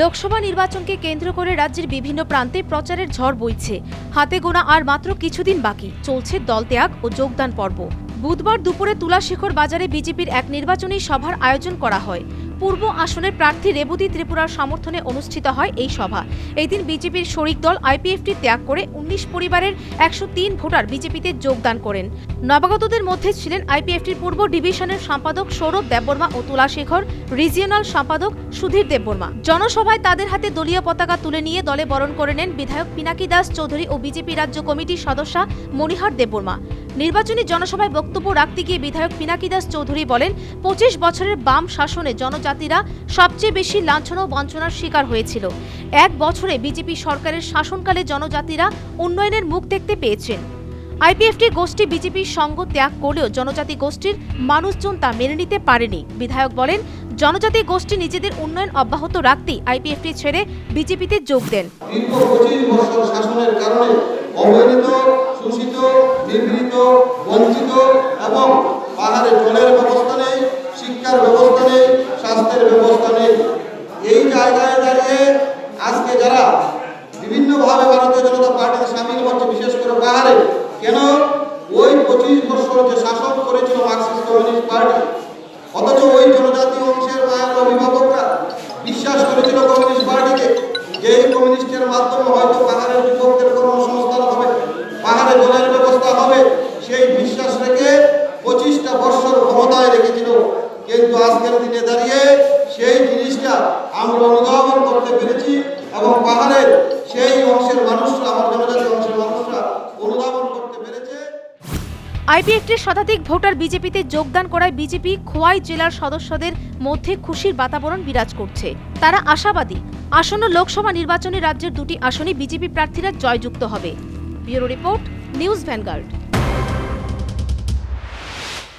লোকসভা নির্বাচনকে কেন্দ্র করে রাজ্যের বিভিন্ন প্রান্তে প্রচারের ঝড় বইছে। হাতে গোনা আর মাত্র কিছুদিন বাকি। চলছে দল ত্যাগ ও যোগদান পর্ব। বুধবার দুপুরে তুলাশেখর বাজারে বিজেপির এক নির্বাচনী সভার আয়োজন করা হয়। পূর্ব আসনের প্রার্থী রেবতী ত্রিপুরার সমর্থনে অনুষ্ঠিত হয় এই সভা। এই দিন বিজেপির শরিক দল আইপিএফটি ত্যাগ করে উনিশ পরিবারের একশো তিন ভোটার বিজেপিতে যোগদান করেন। নবাগতদের মধ্যে ছিলেন আইপিএফটির পূর্ব ডিভিশনের সম্পাদক সৌরভ দেববর্মা ও তুলাশেখর রিজিয়নাল সম্পাদক সুধীর দেববর্মা। জনসভায় তাদের হাতে দলীয় পতাকা তুলে নিয়ে দলে বরণ করে নেন বিধায়ক পিনাকি দাস চৌধুরী ও বিজেপি রাজ্য কমিটির সদস্যা মণিহার দেববর্মা। নির্বাচনী জনসভায় বক্তব্য রাখতে গিয়ে বিধায়ক পিনাকি দাস চৌধুরী বলেন, পঁচিশ বছরের বাম শাসনে জনজাতিরা সবচেয়ে বেশি লাঞ্ছনা ও বঞ্চনার শিকার হয়েছিল। এক বছরে বিজেপি সরকারের শাসনকালে জনজাতিরা উন্নয়নের মুখ দেখতে পেয়েছেন। আইপিএফটি গোষ্ঠী বিজেপির সঙ্গ ত্যাগ করলেও জনজাতি গোষ্ঠীর মানুষজন তা মেনে নিতে পারেনি। বিধায়ক বলেন, জনজাতি গোষ্ঠী নিজেদের উন্নয়ন অব্যাহত রাখতেই আইপিএফটি ছেড়ে বিজেপিতে যোগ দেন। দীর্ঘ পঁচিশ বছর শাসনের কারণে অবহেলিত শোষিত নিগৃহীত, বঞ্চিত এবং পাহাড়ে জলের ব্যবস্থা নেই, শিক্ষার ব্যবস্থা নেই, স্বাস্থ্যের ব্যবস্থা নেই। এই জায়গায় দাঁড়িয়ে আজকে যারা বিভিন্নভাবে ভারতীয় জনতা পার্টিতে সামিল হচ্ছে, বিশেষ করে পাহাড়ে, কেন ওই পঁচিশ বছর যে শাসন করেছিল মার্কসিস্ট কমিউনিস্ট পার্টি, অথচ ওই জনজাতি অংশের মায়ের অভিভাবকরা বিশ্বাস করেছিল কমিউনিস্ট পার্টিকে, যে কমিউনিস্টের মাধ্যমে হয়তো পাহাড়ের হবে পাহাড়ে জলের ব্যবস্থা হবে। সেই বিশ্বাস রেখে পঁচিশটা বৎসর ক্ষমতায় রেখেছিল। কিন্তু আজকের দিনে দাঁড়িয়ে সেই জিনিসটা আমরা অনুধাবন করতে পেরেছি এবং পাহাড়ের সেই অংশের মানুষরা, আমার জনজাতি অংশের মানুষরা অনুধাবন করতে পেরেছে। আইপিএফটির শতাধিক ভোটার বিজেপিতে যোগদান করায় বিজেপি খোয়াই জেলার সদস্যদের মধ্যে খুশির বাতাবরণ বিরাজ করছে। তারা আশাবাদী। আসন্ন লোকসভা নির্বাচনে রাজ্যের দুটি আসনে বিজেপি প্রার্থীরা জয়যুক্ত হবে। Bureau report news Vanguard.